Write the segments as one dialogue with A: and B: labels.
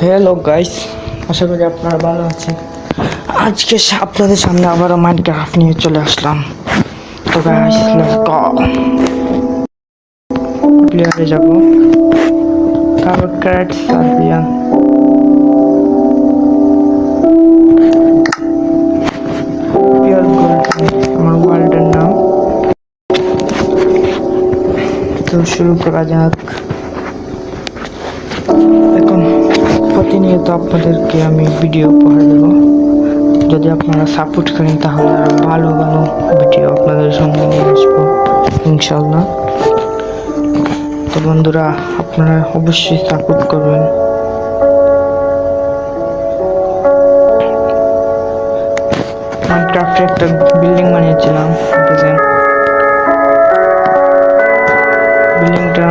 A: Hello guys আশা করি আপনারা ভালো আছেন। আজকে আপনাদের সামনে আবারও মাইন্ড ক্রাফট নিয়ে চলে আসলাম। তো গাইস প্লেয়ারে যাব। তারপর ক্র্যাট সার্বিয়ান আমার ওয়ার্ল্ডের নাম। তো, শুরু করা যাক। প্রতিনিয়ত আপনাদেরকে আমি ভিডিও উপহার দেব। যদি আপনারা সাপোর্ট করেন, তাহলে আরও ভালো ভালো ভিডিও আপনাদের সামনে নিয়ে আসব ইনশাল্লাহ তো বন্ধুরা, আপনারা অবশ্যই সাপোর্ট করবেন। মাইনক্রাফটে একটা বিল্ডিং বানিয়েছিলাম বিল্ডিংটা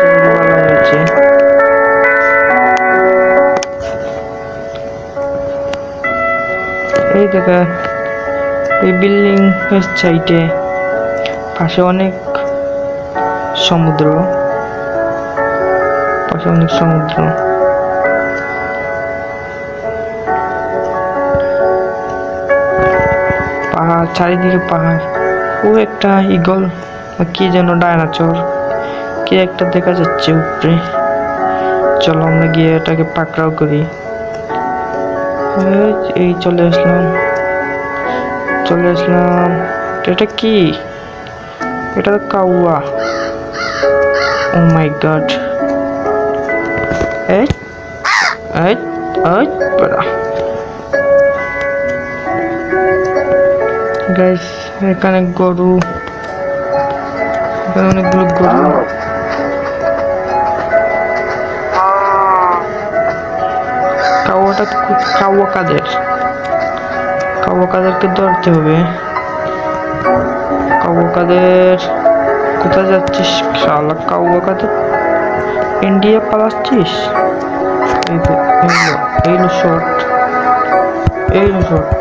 A: এই দেখা, এই বিল্ডিং সাইডে পাশে অনেক সমুদ্র। পাশে অনেক সমুদ্র। পাহাড়, চারিদিকে পাহাড়। ও একটা ইগল কি যেন ডায়নাচর কি একটা দেখা যাচ্ছে উপরে? চলো আমরা গিয়ে এটাকে পাকড়াও করি। এই- চলে আসলাম। চলে আসলাম। এটা কি? এটা তো কাউয়া। ও মাই গড এই এই এই, বেড়া। গাইস এখানে গরু। এখানে অনেকগুলো গরু। কাওয়া কাদের কাওয়া কাদেরকে ধরতে হবে। কাওয়া কাদের কোথায় যাচ্ছিস শালা? কাওয়া কাদের ইন্ডিয়া পালাচ্ছিস? এই তো এইলো এইলো শর্ট এইলো শর্ট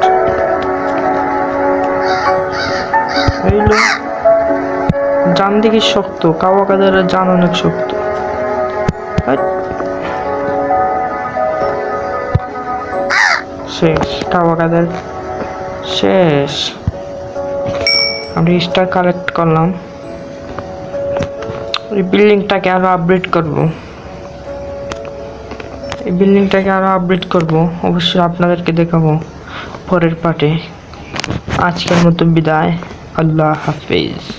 A: এইলো জান দিকে শক্ত কাওয়া কাদের জান অনেক শক্ত। শেষ কাওয়া কাদের শেষ। আমি স্টার কালেক্ট করলাম। এই বিল্ডিংটাকে আরও আপডেট করব। এই বিল্ডিংটাকে আরও আপডেট করব। অবশ্যই আপনাদেরকে দেখাবো পরের পার্টে আজকের মতো বিদায়। আল্লাহ হাফিজ।